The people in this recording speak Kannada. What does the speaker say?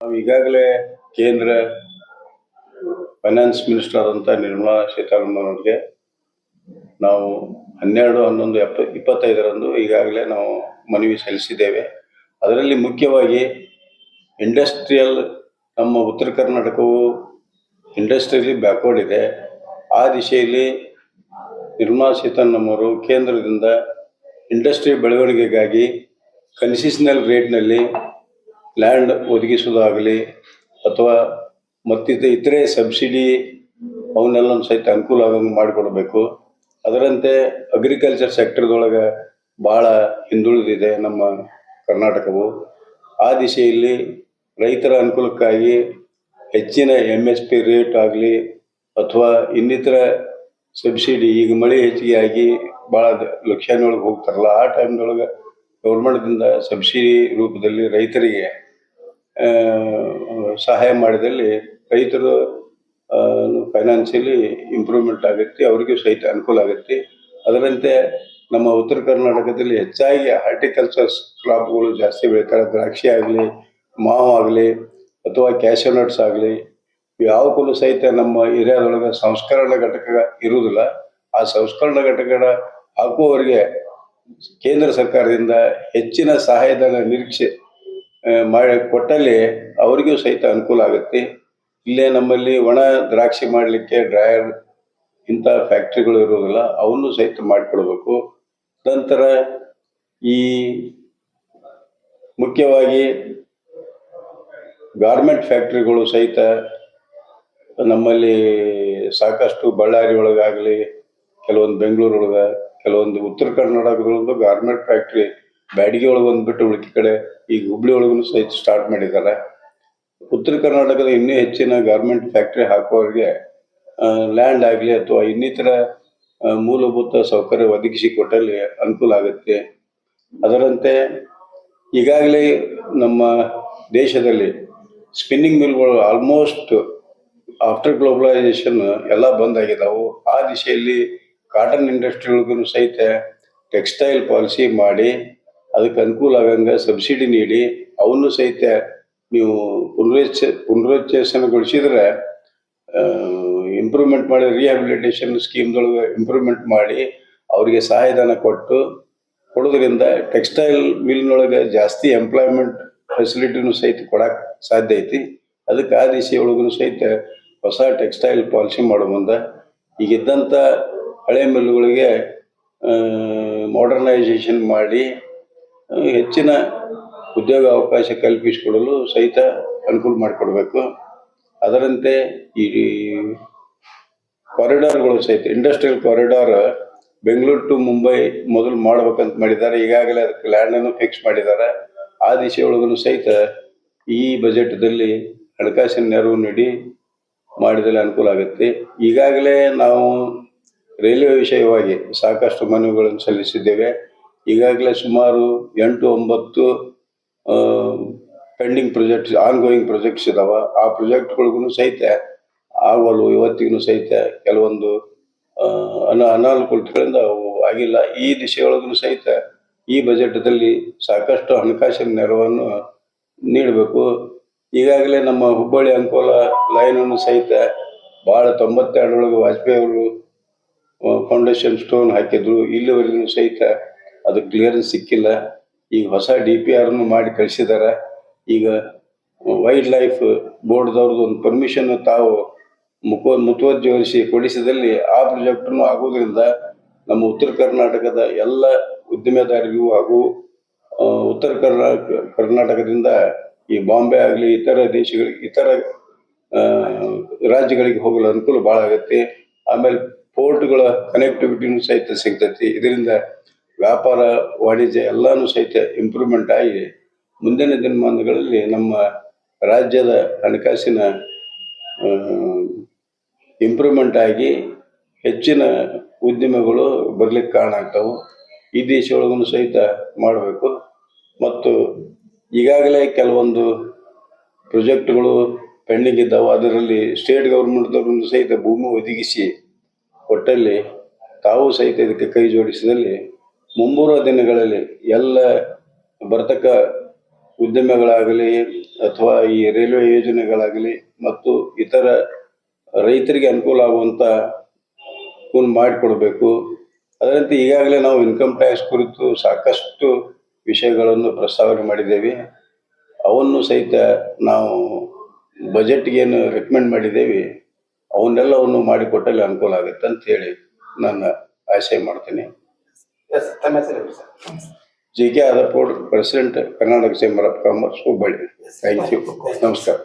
ನಾವು ಈಗಾಗಲೇ ಕೇಂದ್ರ ಫೈನಾನ್ಸ್ ಮಿನಿಸ್ಟರ್ ಆದಂಥ ನಿರ್ಮಲಾ ಸೀತಾರಾಮನ್ ಅವರಿಗೆ ನಾವು ಹನ್ನೆರಡು, ಹನ್ನೊಂದು, ಎಪ್ಪ, ಇಪ್ಪತ್ತೈದರಂದು ಈಗಾಗಲೇ ನಾವು ಮನವಿ ಸಲ್ಲಿಸಿದ್ದೇವೆ. ಅದರಲ್ಲಿ ಮುಖ್ಯವಾಗಿ ಇಂಡಸ್ಟ್ರಿಯಲ್ ನಮ್ಮ ಉತ್ತರ ಕರ್ನಾಟಕವು ಇಂಡಸ್ಟ್ರಿಯಲಿ ಬ್ಯಾಕ್ವರ್ಡ್ ಇದೆ. ಆ ದಿಶೆಯಲ್ಲಿ ನಿರ್ಮಲಾ ಸೀತಾರಾಮನ್ ಅವರು ಕೇಂದ್ರದಿಂದ ಇಂಡಸ್ಟ್ರಿ ಬೆಳವಣಿಗೆಗಾಗಿ ಕನ್ಸಿಷನಲ್ ರೇಟ್ನಲ್ಲಿ ಲ್ಯಾಂಡ್ ಒದಗಿಸುವುದಾಗಲಿ ಅಥವಾ ಮತ್ತಿತ ಇತರೆ ಸಬ್ಸಿಡಿ ಅವನ್ನೆಲ್ಲ ಸಹಿತ ಅನುಕೂಲ ಆಗಂಗೆ ಮಾಡಿಕೊಡ್ಬೇಕು. ಅದರಂತೆ ಅಗ್ರಿಕಲ್ಚರ್ ಸೆಕ್ಟರ್ದೊಳಗೆ ಭಾಳ ಹಿಂದುಳಿದಿದೆ ನಮ್ಮ ಕರ್ನಾಟಕವು. ಆ ದಿಶೆಯಲ್ಲಿ ರೈತರ ಅನುಕೂಲಕ್ಕಾಗಿ ಹೆಚ್ಚಿನ ಎಂ ಎಸ್ ಪಿ ರೇಟ್ ಆಗಲಿ ಅಥವಾ ಇನ್ನಿತರ ಸಬ್ಸಿಡಿ ಈಗ ಮಳೆ ಹೆಚ್ಚಿಗೆ ಆಗಿ ಭಾಳ ಲಕ್ಷಾನೊಳಗೆ ಹೋಗ್ತಾರಲ್ಲ, ಆ ಟೈಮ್ನೊಳಗೆ ಗೌರ್ಮೆಂಟ್ದಿಂದ ಸಬ್ಸಿಡಿ ರೂಪದಲ್ಲಿ ರೈತರಿಗೆ ಸಹಾಯ ಮಾಡಿದಲ್ಲಿ ರೈತರು ಫೈನಾನ್ಷಿಯಲಿ ಇಂಪ್ರೂವ್ಮೆಂಟ್ ಆಗುತ್ತೆ ಅವರಿಗೂ ಸಹಿತ ಅನುಕೂಲ ಆಗುತ್ತೆ ಅದರಂತೆ ನಮ್ಮ ಉತ್ತರ ಕರ್ನಾಟಕದಲ್ಲಿ ಹೆಚ್ಚಾಗಿ ಹಾರ್ಟಿಕಲ್ಚರ್ಸ್ ಕ್ರಾಪ್ಗಳು ಜಾಸ್ತಿ ಬೆಳೀತಾರೆ. ದ್ರಾಕ್ಷಿ ಆಗಲಿ, ಮಾವು ಆಗಲಿ, ಅಥವಾ ಕ್ಯಾಶೋ ನಟ್ಸ್ ಆಗಲಿ ಯಾವಕ್ಕೂ ಸಹಿತ ನಮ್ಮ ಏರಿಯಾದೊಳಗೆ ಸಂಸ್ಕರಣಾ ಘಟಕ ಇರುವುದಿಲ್ಲ. ಆ ಸಂಸ್ಕರಣಾ ಘಟಕ ಹಾಕುವವರಿಗೆ ಕೇಂದ್ರ ಸರ್ಕಾರದಿಂದ ಹೆಚ್ಚಿನ ಸಹಾಯಧನ ನಿರೀಕ್ಷೆ ಮಾಡಿ ಕೊಟ್ಟಲ್ಲಿ ಅವರಿಗೂ ಸಹಿತ ಅನುಕೂಲ ಆಗುತ್ತೆ. ಇಲ್ಲೇ ನಮ್ಮಲ್ಲಿ ಒಣ ದ್ರಾಕ್ಷಿ ಮಾಡಲಿಕ್ಕೆ ಡ್ರೈಯರ್ ಇಂಥ ಫ್ಯಾಕ್ಟ್ರಿಗಳು ಇರೋದಿಲ್ಲ, ಅವನ್ನು ಸಹಿತ ಮಾಡಿಕೊಡ್ಬೇಕು. ನಂತರ ಈ ಮುಖ್ಯವಾಗಿ ಗಾರ್ಮೆಂಟ್ ಫ್ಯಾಕ್ಟ್ರಿಗಳು ಸಹಿತ ನಮ್ಮಲ್ಲಿ ಸಾಕಷ್ಟು ಬಳ್ಳಾರಿ ಒಳಗಾಗಲಿ, ಕೆಲವೊಂದು ಬೆಂಗಳೂರು ಒಳಗೆ, ಕೆಲವೊಂದು ಉತ್ತರ ಕರ್ನಾಟಕದೊಳಗೆ ಗಾರ್ಮೆಂಟ್ ಫ್ಯಾಕ್ಟ್ರಿ ಬ್ಯಾಡಗಿ ಒಳಗೆ ಬಂದ್ಬಿಟ್ಟು ಉಳಿಕೆ ಕಡೆ ಈಗ ಹುಬ್ಳಿ ಒಳಗೂ ಸಹಿತ ಸ್ಟಾರ್ಟ್ ಮಾಡಿದ್ದಾರೆ. ಉತ್ತರ ಕರ್ನಾಟಕದ ಇನ್ನೂ ಹೆಚ್ಚಿನ ಗಾರ್ಮೆಂಟ್ ಫ್ಯಾಕ್ಟ್ರಿ ಹಾಕುವವರಿಗೆ ಲ್ಯಾಂಡ್ ಆಗಲಿ ಅಥವಾ ಇನ್ನಿತರ ಮೂಲಭೂತ ಸೌಕರ್ಯ ಒದಗಿಸಿ ಕೊಟ್ಟಲ್ಲಿ ಅನುಕೂಲ ಆಗುತ್ತೆ. ಅದರಂತೆ ಈಗಾಗಲೇ ನಮ್ಮ ದೇಶದಲ್ಲಿ ಸ್ಪಿನ್ನಿಂಗ್ ಮಿಲ್ಗಳು ಆಲ್ಮೋಸ್ಟ್ ಆಫ್ಟರ್ ಗ್ಲೋಬಲೈಸೇಷನ್ ಎಲ್ಲ ಬಂದಾಗಿದ್ದಾವೆ ಆ ದಿಶೆಯಲ್ಲಿ ಕಾಟನ್ ಇಂಡಸ್ಟ್ರಿಗಳಿಗೂ ಸಹಿತ ಟೆಕ್ಸ್ಟೈಲ್ ಪಾಲಿಸಿ ಮಾಡಿ ಅದಕ್ಕೆ ಅನುಕೂಲ ಆಗಂಗೆ ಸಬ್ಸಿಡಿ ನೀಡಿ, ಅವನ್ನು ಸಹಿತ ನೀವು ಪುನರುಚ್ಚ ಪುನರುಚ್ಚೇಸನಗೊಳಿಸಿದ್ರೆ ಇಂಪ್ರೂವ್ಮೆಂಟ್ ಮಾಡಿ ರಿಹ್ಯಾಬಿಲಿಟೇಷನ್ ಸ್ಕೀಮ್ದೊಳಗೆ ಇಂಪ್ರೂವ್ಮೆಂಟ್ ಮಾಡಿ, ಅವರಿಗೆ ಸಹಾಯಧನ ಕೊಟ್ಟು ಕೊಡೋದ್ರಿಂದ ಟೆಕ್ಸ್ಟೈಲ್ ಮಿಲ್ನೊಳಗೆ ಜಾಸ್ತಿ ಎಂಪ್ಲಾಯ್ಮೆಂಟ್ ಫೆಸಿಲಿಟಿನೂ ಸಹಿತ ಕೊಡಕ್ಕೆ ಸಾಧ್ಯ ಐತಿ. ಅದಕ್ಕೆ ಆ ಒಳಗೂ ಸಹಿತ ಹೊಸ ಟೆಕ್ಸ್ಟೈಲ್ ಪಾಲಿಸಿ ಮಾಡೋ ಮುಂದೆ ಈಗಿದ್ದಂಥ ಹಳೆ ಮಿಲ್ಗಳಿಗೆ ಮಾಡರ್ನೈಸೇಷನ್ ಮಾಡಿ ಹೆಚ್ಚಿನ ಉದ್ಯೋಗ ಅವಕಾಶ ಕಲ್ಪಿಸಿಕೊಡಲು ಸಹಿತ ಅನುಕೂಲ ಮಾಡಿಕೊಡ್ಬೇಕು. ಅದರಂತೆ ಈ ಕಾರಿಡಾರ್ಗಳು ಸಹಿತ industrial corridor Bengaluru to Mumbai ಮೊದಲು ಮಾಡ್ಬೇಕಂತ ಮಾಡಿದ್ದಾರೆ. ಈಗಾಗಲೇ ಅದಕ್ಕೆ ಲ್ಯಾಂಡನ್ನು ಫಿಕ್ಸ್ ಮಾಡಿದ್ದಾರೆ. ಆ ದಿಶೆಯೊಳಗೂ ಸಹಿತ ಈ ಬಜೆಟ್ದಲ್ಲಿ ಹಣಕಾಸಿನ ನೆರವು ನೀಡಿ ಮಾಡಿದಲ್ಲಿ ಅನುಕೂಲ ಆಗುತ್ತೆ. ಈಗಾಗಲೇ ನಾವು ರೈಲ್ವೆ ವಿಷಯವಾಗಿ ಸಾಕಷ್ಟು ಮನವಿಗಳನ್ನು ಸಲ್ಲಿಸಿದ್ದೇವೆ. ಈಗಾಗಲೇ ಸುಮಾರು ಎಂಟು ಒಂಬತ್ತು pending projects ongoing projects ಇದಾವ. ಆ ಪ್ರಾಜೆಕ್ಟ್ಗಳಿಗೂ ಸಹಿತ ಆಗವಲು ಇವತ್ತಿಗೂ ಸಹಿತ ಕೆಲವೊಂದು ಅನ, ಅನಾನುಕೂಲತೆಗಳಿಂದ ಅವು ಆಗಿಲ್ಲ. ಈ ದಿಶೆಯೊಳಗೂ ಸಹಿತ ಈ ಬಜೆಟ್ದಲ್ಲಿ ಸಾಕಷ್ಟು ಹಣಕಾಸಿನ ನೆರವನ್ನು ನೀಡಬೇಕು. ಈಗಾಗಲೇ ನಮ್ಮ ಹುಬ್ಬಳ್ಳಿ ಅಂಕೋಲ ಲೈನನ್ನು ಸಹಿತ ಭಾಳ ತೊಂಬತ್ತೆರಡರೊಳಗೆ ವಾಜಪೇಯಿ ಅವರು ಫೌಂಡೇಶನ್ ಸ್ಟೋನ್ ಹಾಕಿದ್ರು. ಇಲ್ಲಿವರೆಗೂ ಸಹಿತ ಅದು ಕ್ಲಿಯರೆನ್ಸ್ ಸಿಕ್ಕಿಲ್ಲ. ಈಗ ಹೊಸ ಡಿ ಪಿ ಆರ್ನು ಮಾಡಿ ಕಳಿಸಿದ್ದಾರೆ ಈಗ ವೈಲ್ಡ್ ಲೈಫ್ ಬೋರ್ಡ್ದವ್ರದ್ದು ಒಂದು ಪರ್ಮಿಷನ್ ತಾವು ಮುಖ ಮುತುವರ್ಜಿ ವಹಿಸಿ ಕೊಡಿಸಿದಲ್ಲಿ ಆ ಪ್ರಾಜೆಕ್ಟ್ನು ಆಗೋದ್ರಿಂದ ನಮ್ಮ ಉತ್ತರ ಕರ್ನಾಟಕದ ಎಲ್ಲ ಉದ್ದಿಮೆದಾರರಿಗೂ ಹಾಗೂ ಉತ್ತರ ಕರ್ನಾಟಕ ಕರ್ನಾಟಕದಿಂದ ಈ ಬಾಂಬೆ ಆಗಲಿ, ಇತರ ದೇಶಗಳಿಗೆ, ಇತರ ರಾಜ್ಯಗಳಿಗೆ ಹೋಗಲು ಅನುಕೂಲ ಭಾಳ ಆಗುತ್ತೆ. ಆಮೇಲೆ ಪೋರ್ಟ್ಗಳ ಕನೆಕ್ಟಿವಿಟಿನೂ ಸಹಿತ ಸಿಗ್ತೈತಿ. ಇದರಿಂದ ವ್ಯಾಪಾರ, ವಾಣಿಜ್ಯ ಎಲ್ಲಾನು ಸಹಿತ ಇಂಪ್ರೂವ್ಮೆಂಟ್ ಆಗಿ ಮುಂದಿನ ದಿನಮಾನಗಳಲ್ಲಿ ನಮ್ಮ ರಾಜ್ಯದ ಹಣಕಾಸಿನ ಇಂಪ್ರೂವ್ಮೆಂಟ್ ಆಗಿ ಹೆಚ್ಚಿನ ಉದ್ಯಮಗಳು ಬರ್ಲಿಕ್ಕೆ ಕಾರಣ ಆಗ್ತಾವು. ಈ ದೇಶ ಸಹಿತ ಮಾಡಬೇಕು. ಮತ್ತು ಈಗಾಗಲೇ ಕೆಲವೊಂದು ಪ್ರೊಜೆಕ್ಟ್ಗಳು ಪೆಂಡಿಂಗ್ ಇದ್ದಾವೆ. ಅದರಲ್ಲಿ ಸ್ಟೇಟ್ ಗೌರ್ಮೆಂಟ್ದವ್ರನ್ನು ಸಹಿತ ಭೂಮಿ ಒದಗಿಸಿ, ಕೊಟ್ಟಲ್ಲಿ ತಾವು ಸಹಿತ ಇದಕ್ಕೆ ಕೈ ಜೋಡಿಸಿದಲ್ಲಿ ಮುಂಬರುವ ದಿನಗಳಲ್ಲಿ ಎಲ್ಲ ಬರ್ತಕ್ಕ ಉದ್ಯಮಗಳಾಗಲಿ ಅಥವಾ ಈ ರೈಲ್ವೆ ಯೋಜನೆಗಳಾಗಲಿ ಮತ್ತು ಇತರ ರೈತರಿಗೆ ಅನುಕೂಲ ಆಗುವಂತ ಒಂದು ಮಾಡಿಕೊಡ್ಬೇಕು. ಅದರಂತೆ ಈಗಾಗಲೇ ನಾವು ಇನ್ಕಮ್ ಟ್ಯಾಕ್ಸ್ ಕುರಿತು ಸಾಕಷ್ಟು ವಿಷಯಗಳನ್ನು ಪ್ರಸ್ತಾವನೆ ಮಾಡಿದ್ದೇವೆ. ಅವನ್ನು ಸಹಿತ ನಾವು ಬಜೆಟ್ಗೆ ಏನು ರೆಕಮೆಂಡ್ ಮಾಡಿದ್ದೇವೆ. ಅವನ್ನೆಲ್ಲವನ್ನು ಮಾಡಿಕೊಟ್ಟಲ್ಲಿ ಅನುಕೂಲ ಆಗುತ್ತೆ ಅಂತ ಹೇಳಿ ನನ್ನ ಆಶಯ ಮಾಡ್ತೀನಿ. ಎಸ್ ತಮ್ಮ ಹೆಸರು ಹೇಳಿ sir G K ಆದಪೋಡ್ president Karnataka chamber of commerce Hubballi thank you ನಮಸ್ಕಾರ